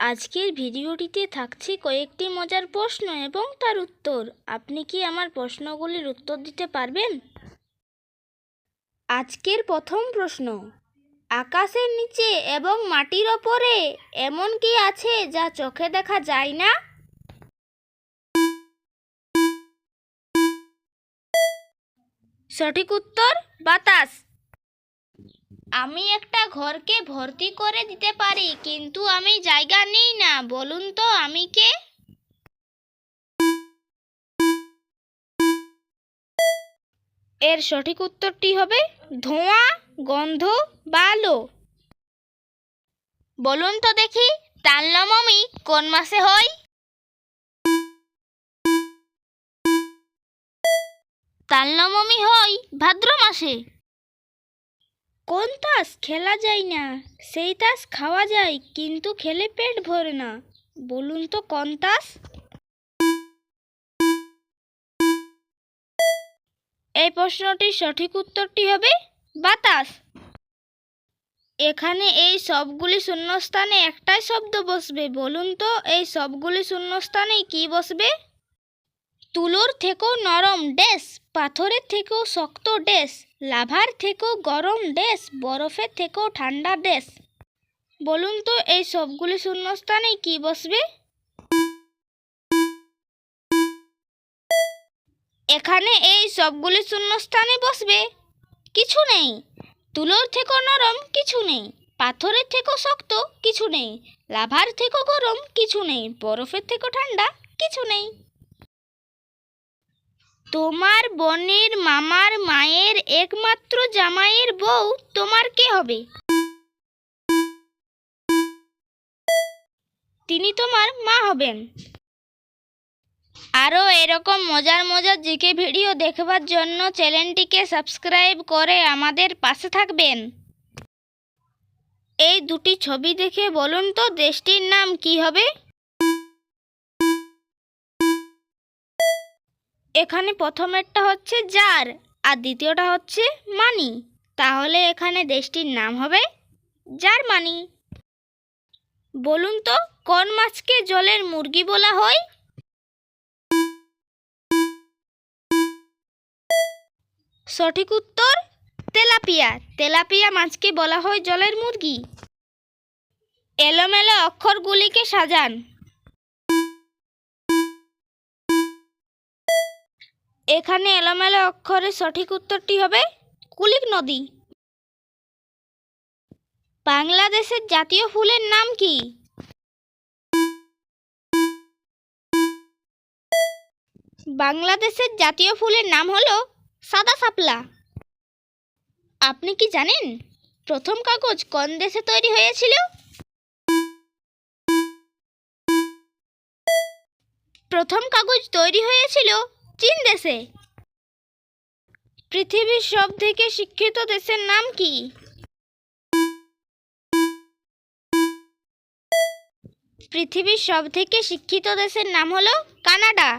আজকের ভিডিওটিতে থাকছে কয়েকটি মজার প্রশ্ন এবং তার উত্তর। আপনি কি আমার প্রশ্নগুলির উত্তর দিতে পারবেন? আজকের প্রথম প্রশ্ন, আকাশের নিচে এবং মাটির ওপরে এমন কি আছে যা চোখে দেখা যায় না? সঠিক উত্তর বাতাস। আমি একটা ঘরকে ভর্তি করে দিতে পারি, কিন্তু আমি জায়গা নিই না, বলুন তো আমি কে? এর সঠিক উত্তরটি হবে ধোঁয়া, গন্ধ বা আলো বলুন তো দেখি তালনবমী কোন মাসে হয়? তালনবমী হয় ভাদ্র মাসে। কোন তাস খেলা যায় না? সেই তাস খাওয়া যায়, কিন্তু খেলে পেট ভরে না। বলুন তো কোন তাস? এই প্রশ্নটির সঠিক উত্তরটি হবে বাতাস। এখানে এই সবগুলি শূন্যস্থানে একটাই শব্দ বসবে। বলুন তো, এই সবগুলি শূন্যস্থানে কি বসবে? তুলোর থেকেও নরম ড্যাশ, পাথরের থেকেও শক্ত ড্যাশ লাভার থেকেও গরম দেশ বরফের থেকেও ঠান্ডা দেশ। বলুন তো, এই সবগুলি শূন্যস্থানে কি বসবে? এখানে এই সবগুলি শূন্যস্থানে বসবে? কিছু নেই। তুলোর থেকেও নরম কিছু নেই। পাথরের থেকেও শক্ত কিছু নেই। লাভার থেকেও গরম কিছু নেই। বরফের থেকেও ঠান্ডা কিছু নেই। তোমার বোনের মামার মায়ের একমাত্র জামাইয়ের বউ তোমার কে হবে? তিনি তোমার মা হবেন। আরও এরকম মজার মজার জিকে ভিডিও দেখবার জন্য চ্যানেলটিকে সাবস্ক্রাইব করে আমাদের পাশে থাকবেন। এই দুটি ছবি দেখে বলুন তো দেশটির নাম কি হবে? এখানে প্রথমেরটা হচ্ছে জার আর দ্বিতীয়টা হচ্ছে মানি। তাহলে এখানে দেশটির নাম হবে জার্মানি। বলুন তো, কোন মাছকে জলের মুরগি বলা হয়? সঠিক উত্তর, তেলাপিয়া। তেলাপিয়া মাছকে বলা হয় জলের মুরগি। এলোমেলো অক্ষরগুলিকে সাজান। এখানে এলোমেলো অক্ষরের সঠিক উত্তরটি হবে কুলিক নদী। বাংলাদেশের জাতীয় ফুলের নাম কি? বাংলাদেশের জাতীয় ফুলের নাম হলো সাদা শাপলা। আপনি কি জানেন প্রথম কাগজ কোন দেশে তৈরি হয়েছিল? প্রথম কাগজ তৈরি হয়েছিল চীন দেশে। পৃথিবীর সব থেকে শিক্ষিত দেশের নাম কি? পৃথিবীর সব থেকে শিক্ষিত দেশের নাম হলো কানাডা।